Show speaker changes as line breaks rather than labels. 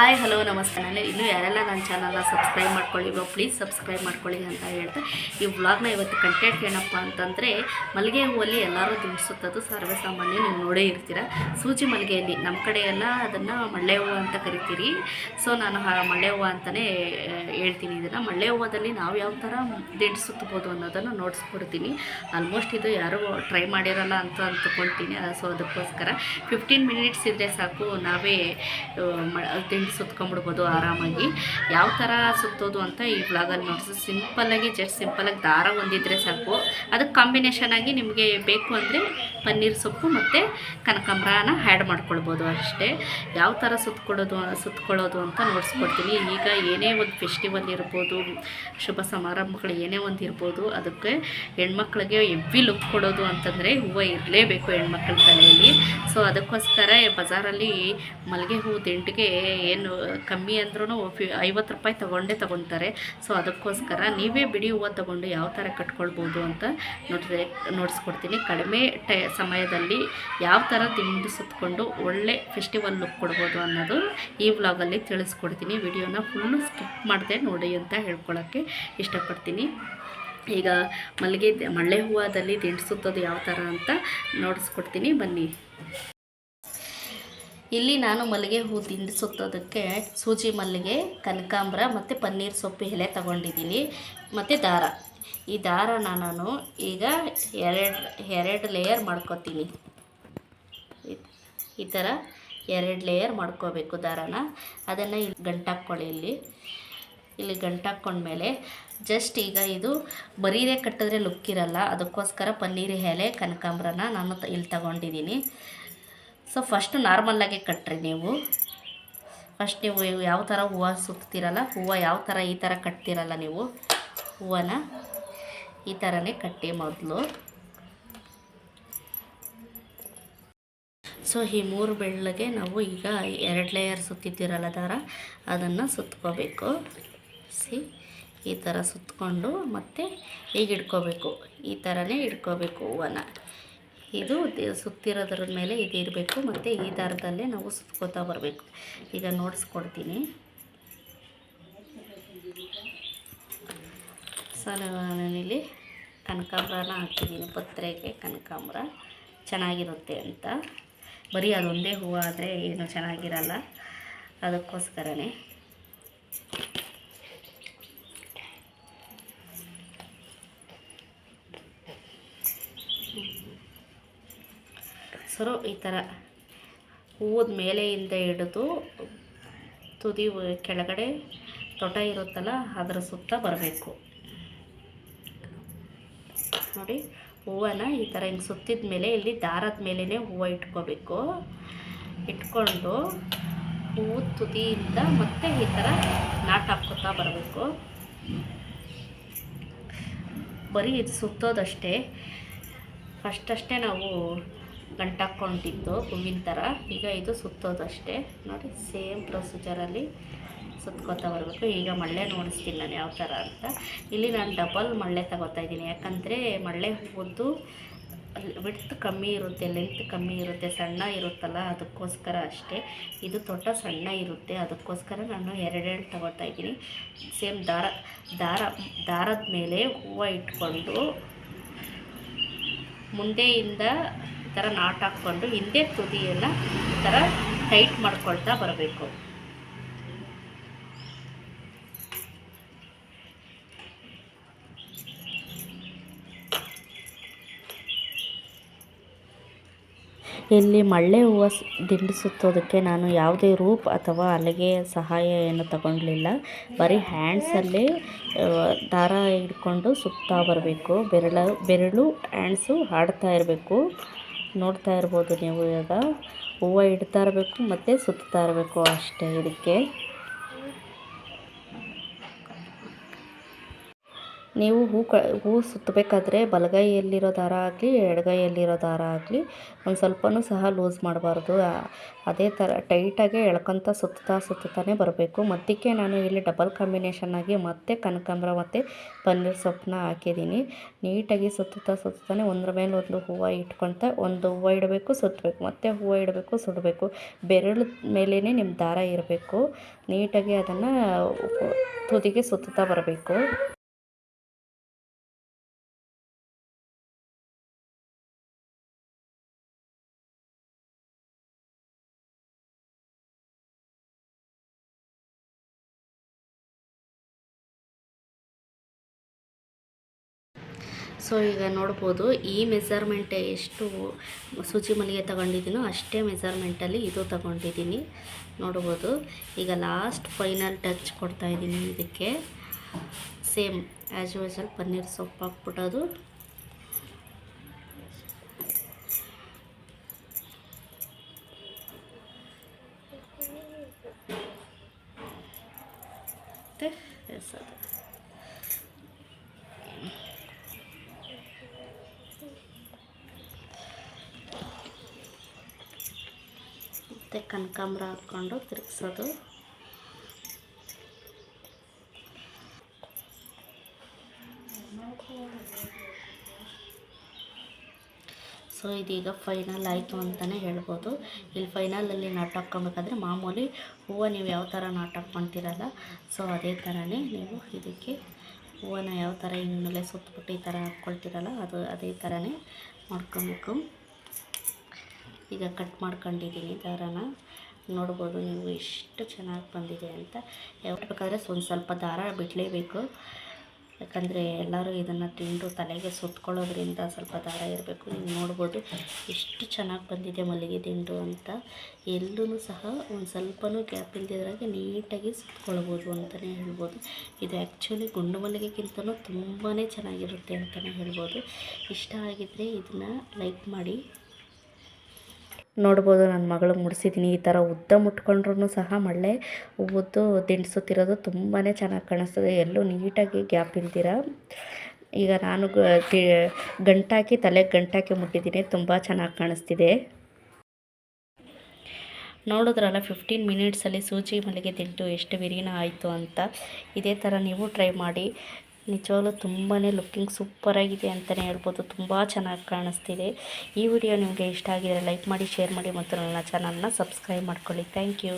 Hi hello ನಮಸ್ತೆ. ನಾನು ಇನ್ನೂ ಯಾರೆಲ್ಲ ನನ್ನ ಚಾನಲ್ನ ಸಬ್ಸ್ಕ್ರೈಬ್ ಮಾಡ್ಕೊಳ್ಳಿ ಮಾಡ್ಕೊಳ್ಳಿರೋ ಪ್ಲೀಸ್ ಸಬ್ಸ್ಕ್ರೈಬ್ ಮಾಡ್ಕೊಳ್ಳಿ ಅಂತ ಹೇಳ್ತಾ ಈ ವ್ಲಾಗ್ನ ಇವತ್ತು ಕಂಟೆಂಟ್ ಏನಪ್ಪ ಅಂತಂದರೆ ಮಲ್ಲಿಗೆ ಹೂವಲ್ಲಿ ಎಲ್ಲರೂ ದಿಂಡಿಸುತ್ತದು ಸರ್ವೇ ಸಾಮಾನ್ಯ ನೀವು ನೋಡೇ ಇರ್ತೀರ. ಸೂಜಿ ಮಲ್ಲಿಗೆಯಲ್ಲಿ ನಮ್ಮ ಕಡೆ ಎಲ್ಲ ಅದನ್ನು ಮಳ್ಳೆ ಹೂವು ಅಂತ ಕರಿತೀರಿ. ಸೊ ನಾನು ಮಳ್ಳೆ ಹೂವು ಅಂತಲೇ ಹೇಳ್ತೀನಿ. ಇದನ್ನು ಮಳ್ಳೆ ಹೂವದಲ್ಲಿ ನಾವು ಯಾವ ಥರ ದಿಂಡಿಸುತ್ತಬೋದು ಅನ್ನೋದನ್ನು ನೋಡಿಸ್ಕೊಡ್ತೀನಿ. ಆಲ್ಮೋಸ್ಟ್ ಇದು ಯಾರೂ ಟ್ರೈ ಮಾಡಿರಲ್ಲ ಅಂತ ಅಂದ್ಕೊಳ್ತೀನಿ ಸೊ ಅದಕ್ಕೋಸ್ಕರ ಫಿಫ್ಟೀನ್ ಮಿನಿಟ್ಸ್ ಇದ್ದರೆ ಸಾಕು. ನಾವೇ ಆ, ದಿಂಡು ಸುತ್ಕೊಂಡ್ಬಿಡ್ಬೋದು ಆರಾಮಾಗಿ. ಯಾವ ಥರ ಸುತ್ತೋದು ಅಂತ ಈ ಬ್ಲಾಗಲ್ಲಿ ನೋಡಿಸಿ. ಸಿಂಪಲ್ಲಾಗಿ ಜಸ್ಟ್ ಸಿಂಪಲ್ಲಾಗಿ ದಾರ ಒಂದಿದ್ರೆ ಸಾಕು. ಅದಕ್ಕೆ ಕಾಂಬಿನೇಷನ್ ಆಗಿ ನಿಮಗೆ ಬೇಕು ಅಂದರೆ ಪನ್ನೀರ್ ಸೊಪ್ಪು ಮತ್ತು ಕನಕಾಂಬ್ರನ ಆ್ಯಡ್ ಮಾಡ್ಕೊಳ್ಬೋದು ಅಷ್ಟೇ. ಯಾವ ಥರ ಸುತ್ಕೊಳ್ಳೋದು ಸುತ್ಕೊಳ್ಳೋದು ಅಂತ ನೋಡಿಸ್ಕೊಡ್ತೀನಿ. ಈಗ ಏನೇ ಒಂದು ಫೆಸ್ಟಿವಲ್ ಇರ್ಬೋದು, ಶುಭ ಸಮಾರಂಭಗಳು ಏನೇ ಒಂದು ಇರ್ಬೋದು, ಅದಕ್ಕೆ ಹೆಣ್ಮಕ್ಳಿಗೆ ಎವ್ವಿ ಲುಕ್ ಕೊಡೋದು ಅಂತಂದರೆ ಹೂವು ಇರಲೇಬೇಕು ಹೆಣ್ಮಕ್ಳ ತಲೆಯಲ್ಲಿ. ಸೊ ಅದಕ್ಕೋಸ್ಕರ ಬಜಾರಲ್ಲಿ ಮಲ್ಲಿಗೆ ಹೂವು ದಿಂಡಿಗೆ ಏನು ಕಮ್ಮಿ ಅಂದ್ರೂ ಫಿ ಐವತ್ತು ರೂಪಾಯಿ ತೊಗೊಂಡೇ ತೊಗೊತಾರೆ ಸೊ ಅದಕ್ಕೋಸ್ಕರ ನೀವೇ ಬಿಡಿ ಹೂವು ತೊಗೊಂಡು ಯಾವ ಥರ ಕಟ್ಕೊಳ್ಬೋದು ಅಂತ ನೋಡಿದ್ರೆ ನೋಡಿಸ್ಕೊಡ್ತೀನಿ. ಕಡಿಮೆ ಟೈ ಸಮಯದಲ್ಲಿ ಯಾವ ಥರ ತಿಂಡಿ ಸುತ್ತಕೊಂಡು ಒಳ್ಳೆ ಫೆಸ್ಟಿವಲ್ ಲುಕ್ ಕೊಡ್ಬೋದು ಅನ್ನೋದು ಈ ವ್ಲಾಗಲ್ಲಿ ತಿಳಿಸ್ಕೊಡ್ತೀನಿ. ವಿಡಿಯೋನ ಫುಲ್ಲು ಸ್ಕಿಪ್ ಮಾಡಿದೆ ನೋಡಿ ಅಂತ ಹೇಳ್ಕೊಳ್ಳೋಕ್ಕೆ ಇಷ್ಟಪಡ್ತೀನಿ. ಈಗ ಮಲ್ಲಿಗೆ ಮಳ್ಳೆ ಹೂವದಲ್ಲಿ ದಿಂಡಿಸುತ್ತೋದು ಯಾವ ಥರ ಅಂತ ನೋಡಿಸ್ಕೊಡ್ತೀನಿ. ಬನ್ನಿ. ಇಲ್ಲಿ ನಾನು ಮಲ್ಲಿಗೆ ಹೂ ತಿಂಡಿ ಸುತ್ತೋದಕ್ಕೆ ಸೂಜಿ ಮಲ್ಲಿಗೆ, ಕನಕಾಂಬ್ರ ಮತ್ತು ಪನ್ನೀರ್ ಸೊಪ್ಪು ಎಲೆ ತಗೊಂಡಿದ್ದೀನಿ ಮತ್ತು ದಾರ. ಈ ದಾರನ ನಾನು ಈಗ ಎರಡು ಎರಡು ಲೇಯರ್ ಮಾಡ್ಕೊತೀನಿ. ಈ- ಥರ ಎರಡು ಲೇಯರ್ ಮಾಡ್ಕೋಬೇಕು ದಾರನ. ಅದನ್ನು ಇಲ್ಲಿ ಗಂಟಾಕ್ಕೊಳ್ಳಿ ಇಲ್ಲಿ. ಇಲ್ಲಿ ಗಂಟಾಕ್ಕೊಂಡ್ಮೇಲೆ ಜಸ್ಟ್ ಈಗ ಇದು ಬರೀದೇ ಕಟ್ಟಿದ್ರೆ ಲುಕ್ ಇರಲ್ಲ. ಅದಕ್ಕೋಸ್ಕರ ಪನ್ನೀರ್ ಎಲೆ, ಕನಕಾಂಬ್ರನ ನಾನು ಇಲ್ಲಿ ತಗೊಂಡಿದ್ದೀನಿ. ಸೊ ಫಸ್ಟ್ ನಾರ್ಮಲ್ಲಾಗೆ ಕಟ್ಟ್ರಿ ನೀವು. ಫಸ್ಟ್ ನೀವು ಯಾವ ಥರ ಹೂವು ಸುತ್ತೀರಲ್ಲ, ಹೂವು ಯಾವ ಥರ ಈ ಥರ ಕಟ್ತೀರಲ್ಲ ನೀವು. ಹೂವನ ಈ ಥರನೇ ಕಟ್ಟಿ ಮೊದಲು. ಸೊ ಈ ಮೂರು ಬೆಳ್ಳಗೆ ನಾವು ಈಗ ಎರಡು ಲೇಯರ್ ಸುತ್ತಿದ್ದೀರಲ್ಲ ದಾರ, ಅದನ್ನು ಸುತ್ಕೋಬೇಕು. ಸಿ ಈ ಥರ ಸುತ್ತಕೊಂಡು ಮತ್ತೆ ಈಗ ಇಟ್ಕೋಬೇಕು. ಈ ಥರನೇ ಇಟ್ಕೋಬೇಕು ಹೂವನ. ಇದು ಸುತ್ತಿರೋದ್ರ ಮೇಲೆ ಇದು ಇರಬೇಕು, ಮತ್ತು ಈ ದಾರದಲ್ಲೇ ನಾವು ಸುತ್ಕೋತಾ ಬರಬೇಕು. ಈಗ ನೋಡಿಸ್ಕೊಡ್ತೀನಿ. ಸೊ ನಾನಿಲ್ಲಿ ಕನಕಾಂಬ್ರನ ಹಾಕಿದ್ದೀನಿ, ಪತ್ರೆಗೆ ಕನಕಾಂಬ್ರ. ಚೆನ್ನಾಗಿರುತ್ತೆ ಅಂತ. ಬರೀ ಅದೊಂದೇ ಹೂವು ಆದರೆ ಏನು ಚೆನ್ನಾಗಿರಲ್ಲ. ಅದಕ್ಕೋಸ್ಕರನೇ. ಸರೋ ಈ ಥರ ಹೂವದ ಮೇಲೆಯಿಂದ ಹಿಡಿದು ತುದಿ ಕೆಳಗಡೆ ತೊಟ ಇರುತ್ತಲ್ಲ, ಅದರ ಸುತ್ತ ಬರಬೇಕು. ನೋಡಿ, ಹೂವನ ಈ ಥರ ಹಿಂಗೆ ಸುತ್ತಿದ ಮೇಲೆ, ಇಲ್ಲಿ ದಾರದ ಮೇಲೇ ಹೂವು ಇಟ್ಕೋಬೇಕು. ಇಟ್ಕೊಂಡು ಹೂವು ತುದಿಯಿಂದ ಮತ್ತೆ ಈ ಥರ ನಾಟ್ ಹಾಕ್ಕೊತಾ ಬರಬೇಕು. ಬರೀ ಇದು ಸುತ್ತೋದಷ್ಟೇ. ಫಸ್ಟಷ್ಟೇ ನಾವು ಗಂಟಾಕ್ಕೊಂಡಿದ್ದು ಹೂವಿನ ಥರ. ಈಗ ಇದು ಸುತ್ತೋದಷ್ಟೇ. ನೋಡಿ, ಸೇಮ್ ಪ್ರೊಸೀಜರಲ್ಲಿ ಸುತ್ಕೋತಾ ಬರಬೇಕು. ಈಗ ಮಳ್ಳೆ ನೋಡಿಸ್ತೀನಿ ನಾನು ಯಾವ ಥರ ಅಂತ. ಇಲ್ಲಿ ನಾನು ಡಬಲ್ ಮಳ್ಳೆ ತಗೋತಾ ಇದ್ದೀನಿ. ಯಾಕಂದರೆ ಮಳ್ಳೆ ಹೂವದ್ದು ವಿಡ್ತ್ ಕಮ್ಮಿ ಇರುತ್ತೆ, ಲೆಂತ್ ಕಮ್ಮಿ ಇರುತ್ತೆ, ಸಣ್ಣ ಇರುತ್ತಲ್ಲ, ಅದಕ್ಕೋಸ್ಕರ ಅಷ್ಟೇ. ಇದು ತೊಟ್ಟ ಸಣ್ಣ ಇರುತ್ತೆ. ಅದಕ್ಕೋಸ್ಕರ ನಾನು ಎರಡೆರಡು ತಗೋತಾ ಇದ್ದೀನಿ. ಸೇಮ್ ದಾರ ದಾರ, ದಾರದ ಮೇಲೆ ಹೂವು ಇಟ್ಕೊಂಡು ಮುಂದೆಯಿಂದ ಈ ಥರ ನಾಟ್ ಹಾಕ್ಕೊಂಡು ಹಿಂದೆ ತುದಿಯನ್ನು ಈ ಥರ ಟೈಟ್ ಮಾಡ್ಕೊಳ್ತಾ ಬರಬೇಕು. ಇಲ್ಲಿ ಮಳ್ಳೆ ಹೂವು ದಿಂಡು ಸುತ್ತೋದಕ್ಕೆ ನಾನು ಯಾವುದೇ ರೂಪ್ ಅಥವಾ ಅಲ್ಲಿಗೆ ಸಹಾಯ ಏನು ತಗೊಳ್ಲಿಲ್ಲ ಬರೀ ಹ್ಯಾಂಡ್ಸಲ್ಲೇ ದಾರ ಹಿಡ್ಕೊಂಡು ಸುತ್ತಾ ಬರಬೇಕು. ಬೆರಳು ಬೆರಳು ಹ್ಯಾಂಡ್ಸು ಹಾಡ್ತಾ ಇರಬೇಕು. ನೋಡ್ತಾ ಇರ್ಬೋದು ನೀವು ಇವಾಗ. ಹೂವು ಇಡ್ತಾ ಇರಬೇಕು ಮತ್ತು ಸುತ್ತಾ ಇರಬೇಕು ಅಷ್ಟೇ ಇದಕ್ಕೆ. ನೀವು ಹೂ ಕ, ಹೂ ಸುತ್ತಬೇಕಾದ್ರೆ ಬಲಗೈಯಲ್ಲಿರೋ ದಾರ ಆಗಲಿ, ಎಡಗೈಯಲ್ಲಿರೋ ದಾರ ಆಗಲಿ, ಒಂದು ಸ್ವಲ್ಪನೂ ಸಹ ಲೂಸ್ ಮಾಡಬಾರ್ದು. ಅದೇ ಥರ ಟೈಟಾಗೆ ಎಳ್ಕೊತ ಸುತ್ತಾ ಸುತ್ತಾನೆ ಬರಬೇಕು. ಮತ್ತಕ್ಕೆ ನಾನು ಇಲ್ಲಿ ಡಬಲ್ ಕಾಂಬಿನೇಷನ್ ಆಗಿ ಮತ್ತೆ ಕನಕಾಂಬರ ಮತ್ತು ಪನ್ನೀರ್ ಸೊಪ್ಪನ್ನ ಹಾಕಿದ್ದೀನಿ. ನೀಟಾಗಿ ಸುತ್ತುತ್ತಾ ಸುತ್ತಾನೆ ಒಂದ್ರ ಮೇಲೆ ಒಂದು ಹೂವು ಇಟ್ಕೊತ ಒಂದು ಹೂವು ಇಡಬೇಕು ಸುತ್ತಬೇಕು ಮತ್ತೆ ಹೂವು ಇಡಬೇಕು, ಸುಡಬೇಕು. ಬೆರಳು ಮೇಲೇ ನಿಮ್ಮ ದಾರ ಇರಬೇಕು. ನೀಟಾಗಿ ಅದನ್ನು ತುದಿಗೆ ಸುತ್ತುತ್ತಾ ಬರಬೇಕು. ಸೊ ಈಗ ನೋಡ್ಬೋದು, ಈ ಮೆಸರ್ಮೆಂಟ್ ಎಷ್ಟು ಸೂಜಿ ಮಲ್ಲಿಗೆ ತಗೊಂಡಿದ್ದೀನೋ ಅಷ್ಟೇ ಮೆಸರ್ಮೆಂಟಲ್ಲಿ ಇದು ತಗೊಂಡಿದ್ದೀನಿ. ನೋಡ್ಬೋದು, ಈಗ ಲಾಸ್ಟ್ ಫೈನಲ್ ಟಚ್ ಕೊಡ್ತಾಯಿದ್ದೀನಿ ಇದಕ್ಕೆ. ಸೇಮ್ ಆ್ಯಸ್ ಯೂಸಲ್ ಪನ್ನೀರ್ ಸೊಪ್ಪು ಹಾಕ್ಬಿಟ್ಟೋದು ಮತ್ತು ಕನಕಾಂಬ್ರ ಹಾಕ್ಕೊಂಡು ತಿರುಗಿಸೋದು. ಸೊ ಇದೀಗ ಫೈನಲ್ ಆಯಿತು ಅಂತಲೇ ಹೇಳ್ಬೋದು. ಇಲ್ಲಿ ಫೈನಲಲ್ಲಿ ನಾಟ್ ಹಾಕ್ಕೊಬೇಕಾದ್ರೆ ಮಾಮೂಲಿ ಹೂವು ನೀವು ಯಾವ ಥರ ನಾಟ್ ಹಾಕ್ಕೊತೀರಲ್ಲ ಸೊ ಅದೇ ಥರನೇ ನೀವು ಇದಕ್ಕೆ ಹೂವನ್ನು ಯಾವ ಥರ ಮೇಲೆ ಸುತ್ತಬಿಟ್ಟು ಈ ಥರ ಹಾಕ್ಕೊಳ್ತೀರಲ್ಲ, ಅದು ಅದೇ ಥರನೇ ಮಾಡ್ಕೊಬೇಕು. ಈಗ ಕಟ್ ಮಾಡ್ಕೊಂಡಿದ್ದೀನಿ ದಾರಾನ ನೋಡ್ಬೋದು ನೀವು ಎಷ್ಟು ಚೆನ್ನಾಗಿ ಬಂದಿದೆ ಅಂತ. ಹೇಳ್ಬೇಕಾದ್ರೆ ಒಂದು ಸ್ವಲ್ಪ ದಾರ ಬಿಡಲೇಬೇಕು. ಯಾಕಂದರೆ ಎಲ್ಲರೂ ಇದನ್ನು ತಿಂದು ತಲೆಗೆ ಸುತ್ಕೊಳ್ಳೋದ್ರಿಂದ ಸ್ವಲ್ಪ ದಾರ ಇರಬೇಕು. ನೀವು ನೋಡ್ಬೋದು ಎಷ್ಟು ಚೆನ್ನಾಗಿ ಬಂದಿದೆ ಮಲ್ಲಿಗೆ ದಿಂಡು ಅಂತ. ಎಲ್ಲೂ ಸಹ ಒಂದು ಸ್ವಲ್ಪನೂ ಗ್ಯಾಪ್ ಇಲ್ದಿದ್ರಾಗೆ ನೀಟಾಗಿ ಸುತ್ಕೊಳ್ಬೋದು ಅಂತಲೇ ಹೇಳ್ಬೋದು. ಇದು ಆ್ಯಕ್ಚುಲಿ ಗುಂಡು ಮಲ್ಲಿಗೆಗಿಂತನೂ ತುಂಬಾ ಚೆನ್ನಾಗಿರುತ್ತೆ ಅಂತಲೇ ಹೇಳ್ಬೋದು. ಇಷ್ಟ ಆಗಿದ್ದರೆ ಇದನ್ನು ಲೈಕ್ ಮಾಡಿ. ನೋಡ್ಬೋದು ನನ್ನ ಮಗಳು ಮುಡಿಸಿದ್ದೀನಿ ಈ ಥರ ಉದ್ದ ಮುಟ್ಕೊಂಡ್ರೂ ಸಹ ಮಳೆ ಉದ್ದು ದಿಂಡ್ಸುತ್ತಿರೋದು ತುಂಬಾ ಚೆನ್ನಾಗಿ ಕಾಣಿಸ್ತದೆ. ಎಲ್ಲೂ ನೀಟಾಗಿ ಗ್ಯಾಪ್ ಇಲ್ದಿರ? ಈಗ ನಾನು ಗಂಟಾಕಿ, ತಲೆಗೆ ಗಂಟಾಕಿ ಮುಟ್ಟಿದ್ದೀನಿ ತುಂಬ ಚೆನ್ನಾಗಿ ಕಾಣಿಸ್ತಿದೆ. ನೋಡಿದ್ರಲ್ಲ, ಫಿಫ್ಟೀನ್ ಮಿನಿಟ್ಸಲ್ಲಿ ಸೂಜಿ ಮಲ್ಲಿಗೆ ದಿಂಟು ಎಷ್ಟು ವಿರೀನ ಆಯಿತು ಅಂತ. ಇದೇ ಥರ ನೀವು ಟ್ರೈ ಮಾಡಿ. ನಿಜವಾಗ್ಲೂ ತುಂಬಾ ಲುಕ್ಕಿಂಗ್ ಸೂಪರಾಗಿದೆ ಅಂತಲೇ ಹೇಳ್ಬೋದು. ತುಂಬ ಚೆನ್ನಾಗಿ ಕಾಣಿಸ್ತಿದೆ. ಈ ವಿಡಿಯೋ ನಿಮಗೆ ಇಷ್ಟ ಆಗಿದರೆ ಲೈಕ್ ಮಾಡಿ, ಶೇರ್ ಮಾಡಿ ಮತ್ತು ನನ್ನ ಚಾನಲ್ನ ಸಬ್ಸ್ಕ್ರೈಬ್ ಮಾಡ್ಕೊಳ್ಳಿ. Thank you.